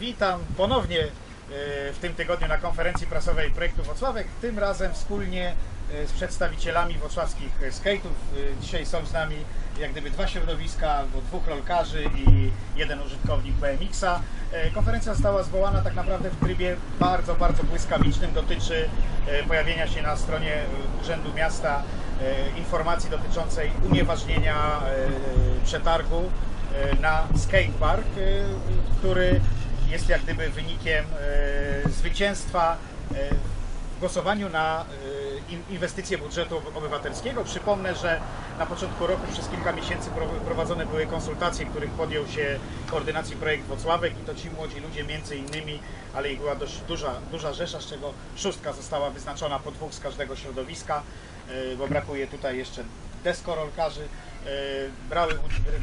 Witam ponownie e, w tym tygodniu na konferencji prasowej projektu Wocławek, tym razem wspólnie e, z przedstawicielami wocławskich skate'ów. E, Dzisiaj są z nami jak gdyby dwa środowiska, bo dwóch rolkarzy i jeden użytkownik BMX-a. Konferencja została zwołana tak naprawdę w trybie bardzo, bardzo błyskawicznym. Dotyczy pojawienia się na stronie Urzędu Miasta informacji dotyczącej unieważnienia przetargu na skatepark, który jest jak gdyby wynikiem e, zwycięstwa e, w głosowaniu na e, in- inwestycje budżetu obywatelskiego. Przypomnę, że na początku roku przez kilka miesięcy pro- prowadzone były konsultacje, których podjął się koordynacji projekt Wocławek i to ci młodzi ludzie między innymi, ale ich była dość duża, duża rzesza, z czego szóstka została wyznaczona po dwóch z każdego środowiska, bo brakuje tutaj jeszcze deskorolkarzy. E, Brały,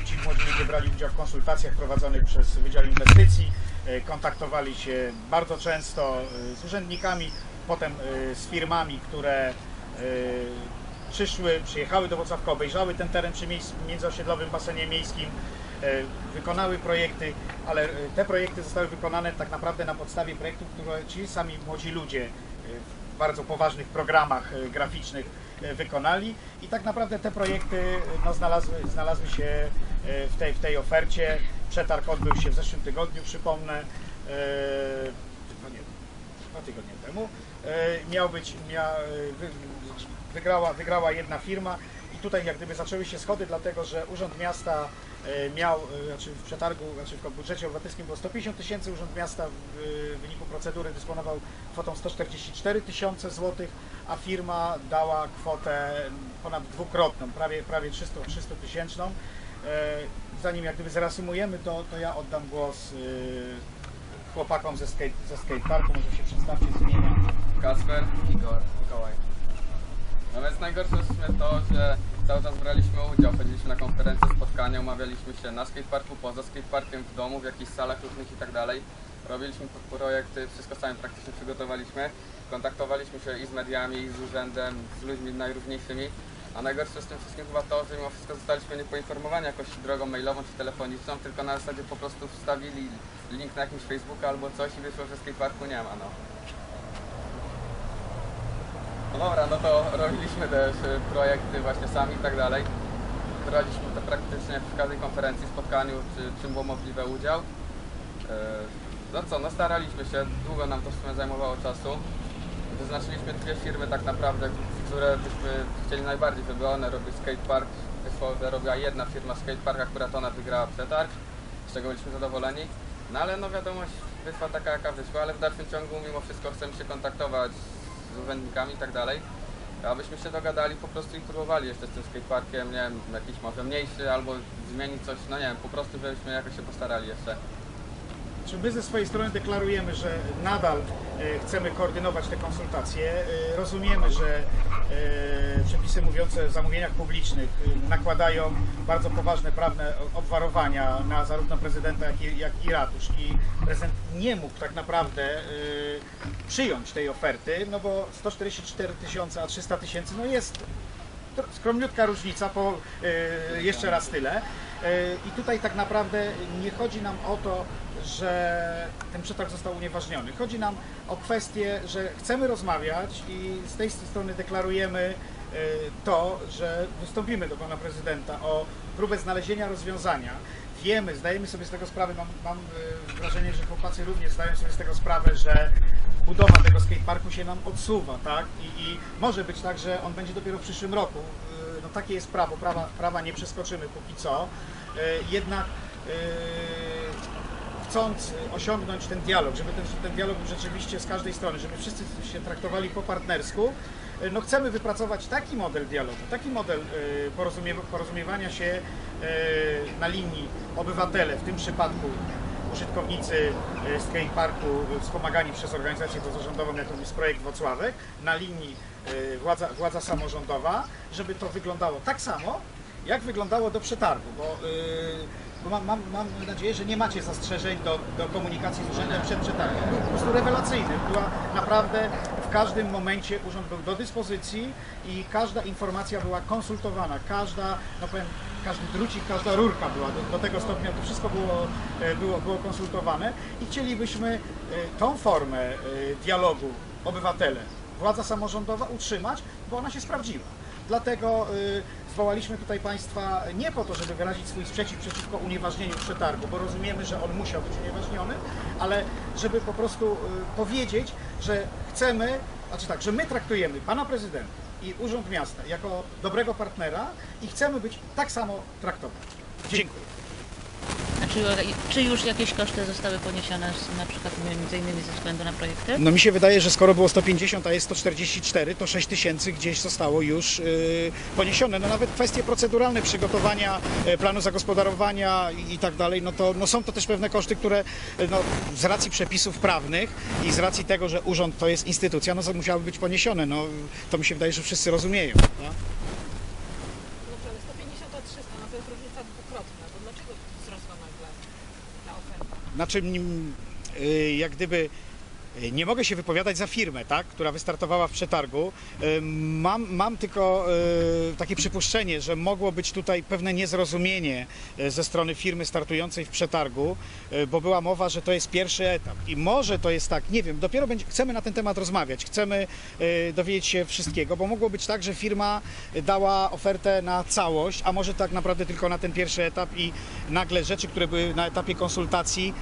ci młodzi ludzie brali udział w konsultacjach prowadzonych przez Wydział Inwestycji, e, kontaktowali się bardzo często e, z urzędnikami, potem z firmami, które przyszły, przyjechały do Wrocławka, obejrzały ten teren przy międzyosiedlowym basenie miejskim, wykonały projekty, ale te projekty zostały wykonane tak naprawdę na podstawie projektów, które ci sami młodzi ludzie w bardzo poważnych programach graficznych wykonali i tak naprawdę te projekty e, no, znalazły, znalazły się e, w tej, w tej ofercie. Przetarg odbył się w zeszłym tygodniu, przypomnę, e, no nie, dwa tygodnie temu. E, Miał być, mia, wy, wygrała, wygrała jedna firma i tutaj jak gdyby zaczęły się schody, dlatego że Urząd Miasta e, miał, e, znaczy w przetargu, znaczy w budżecie obywatelskim było 150 tysięcy, Urząd Miasta w wyniku procedury dysponował kwotą 144 tysiące złotych, a firma dała kwotę ponad dwukrotną, prawie, prawie 300 300 tysięczną. E, Zanim jak gdyby zreasumujemy to, to ja oddam głos chłopakom ze skate, ze skateparku, może się przedstawcie z. Kasper, Igor, Mikołaj. No więc najgorsze w sumie to, że cały czas braliśmy udział, chodziliśmy na konferencje, spotkania, umawialiśmy się na skateparku, poza skateparkiem, w domu, w jakichś salach różnych i tak dalej. Robiliśmy pro- projekty, wszystko sami praktycznie przygotowaliśmy. Kontaktowaliśmy się i z mediami, i z urzędem, z ludźmi najróżniejszymi. A najgorsze z tym wszystkim chyba to, że mimo wszystko zostaliśmy nie poinformowani jakoś drogą mailową czy telefoniczną, tylko na zasadzie po prostu wstawili link na jakimś Facebooka albo coś i wyszło, że skateparku nie ma. No. No dobra, no to robiliśmy też y, projekty właśnie sami i tak dalej. Braliśmy to praktycznie w każdej konferencji, spotkaniu, czy czym było możliwe udział. Yy, No co, no staraliśmy się, długo nam to w sumie zajmowało czasu. Wyznaczyliśmy dwie firmy tak naprawdę, które byśmy chcieli najbardziej, żeby one robiły skatepark. Robiła jedna firma skatepark, akurat ona wygrała przetarg, z czego byliśmy zadowoleni. No ale no wiadomość wyszła taka jaka wyszła, ale w dalszym ciągu mimo wszystko chcemy się kontaktować z urzędnikami i tak dalej. Abyśmy się dogadali po prostu i próbowali jeszcze z tym skateparkiem, nie wiem, jakiś może mniejszy albo zmienić coś, no nie wiem, po prostu żebyśmy jakoś się postarali jeszcze. Czy my ze swojej strony deklarujemy, że nadal e, chcemy koordynować te konsultacje? E, Rozumiemy, że e, przepisy mówiące o zamówieniach publicznych nakładają bardzo poważne prawne obwarowania na zarówno prezydenta, jak i, jak i ratusz. I prezydent nie mógł tak naprawdę przyjąć tej oferty, no bo 144 tysiące, a 300 tysięcy no jest skromniutka różnica, po jeszcze raz tyle. E, I tutaj tak naprawdę nie chodzi nam o to, że ten przetarg został unieważniony. Chodzi nam o kwestię, że chcemy rozmawiać i z tej strony deklarujemy e, to, że wystąpimy do pana prezydenta o próbę znalezienia rozwiązania. Wiemy, zdajemy sobie z tego sprawę, mam, mam e, wrażenie, że chłopacy również zdają sobie z tego sprawę, że budowa tego skateparku się nam odsuwa, tak? I, I może być tak, że on będzie dopiero w przyszłym roku. No takie jest prawo, prawa, prawa nie przeskoczymy póki co. Yy, Jednak yy, chcąc osiągnąć ten dialog, żeby ten, ten dialog był rzeczywiście z każdej strony, żeby wszyscy się traktowali po partnersku, yy, no chcemy wypracować taki model dialogu, taki model porozumie, porozumiewania się na linii obywatele, w tym przypadku użytkownicy e, skateparku e, wspomagani przez organizację pozarządową, jaką jest projekt Wocławek, na linii e, władza, władza samorządowa, żeby to wyglądało tak samo, jak wyglądało do przetargu, bo, e, bo mam, mam, mam nadzieję, że nie macie zastrzeżeń do, do komunikacji z urzędem przed przetargiem. Był po prostu rewelacyjny. Była naprawdę w każdym momencie urząd był do dyspozycji i każda informacja była konsultowana, każda, no powiem, każdy drucik, każda rurka była, do, do tego stopnia to wszystko było, e, było, było konsultowane i chcielibyśmy e, tą formę e, dialogu obywatele, władza samorządowa utrzymać, bo ona się sprawdziła. Dlatego zwołaliśmy tutaj Państwa nie po to, żeby wyrazić swój sprzeciw przeciwko unieważnieniu przetargu, bo rozumiemy, że on musiał być unieważniony, ale żeby po prostu powiedzieć, że chcemy, znaczy tak, że my traktujemy Pana Prezydenta i Urząd Miasta jako dobrego partnera i chcemy być tak samo traktowani. Dziękuję. Czy, czy już jakieś koszty zostały poniesione z- na przykład między innymi ze względu na projekty? No mi się wydaje, że skoro było 150, a jest 144, to 6 tysięcy gdzieś zostało już yy, poniesione. No nawet kwestie proceduralne przygotowania e, planu zagospodarowania i, i tak dalej, no to no są to też pewne koszty, które e, no, z racji przepisów prawnych i z racji tego, że urząd to jest instytucja, no to musiały być poniesione. No to mi się wydaje, że wszyscy rozumieją. prawda? Dobrze, ale 150 a 300, no to jest różnica dwukrotna. To dlaczego wzrosła nagle ta oferta? Na czym nim, y, jak gdyby nie mogę się wypowiadać za firmę, tak, która wystartowała w przetargu. Y, Mam, mam tylko y, takie przypuszczenie, że mogło być tutaj pewne niezrozumienie ze strony firmy startującej w przetargu, bo była mowa, że to jest pierwszy etap. I może to jest tak, nie wiem, dopiero będzie, chcemy na ten temat rozmawiać, chcemy dowiedzieć się wszystkiego, bo mogło być tak, że firma dała ofertę na całość, a może tak naprawdę tylko na ten pierwszy etap i nagle rzeczy, które były na etapie konsultacji,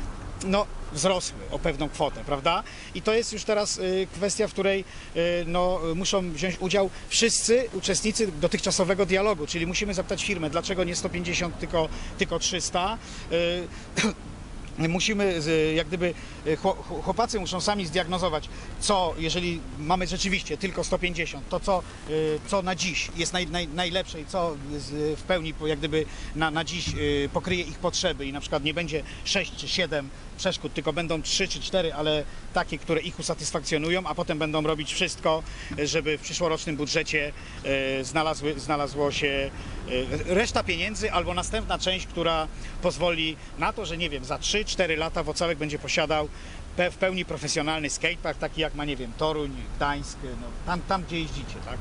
no, wzrosły o pewną kwotę, prawda? I to jest już teraz y, kwestia, w której y, no, muszą wziąć udział wszyscy uczestnicy dotychczasowego dialogu, czyli musimy zapytać firmę, dlaczego nie 150, tylko, tylko 300. Y, Musimy, jak gdyby, chło- chłopacy muszą sami zdiagnozować, co, jeżeli mamy rzeczywiście tylko 150, to co, y, co na dziś jest naj, naj, najlepsze i co w pełni, jak gdyby, na, na dziś y, pokryje ich potrzeby i na przykład nie będzie 6 czy 7 przeszkód, tylko będą 3 czy 4, ale takie, które ich usatysfakcjonują, a potem będą robić wszystko, żeby w przyszłorocznym budżecie y, znalazły, znalazło się y, reszta pieniędzy albo następna część, która pozwoli na to, że nie wiem, za 3-4 lata Wocławek będzie posiadał w pełni profesjonalny skatepark, taki jak ma, nie wiem, Toruń, Gdańsk, no, tam, tam gdzie jeździcie, tak?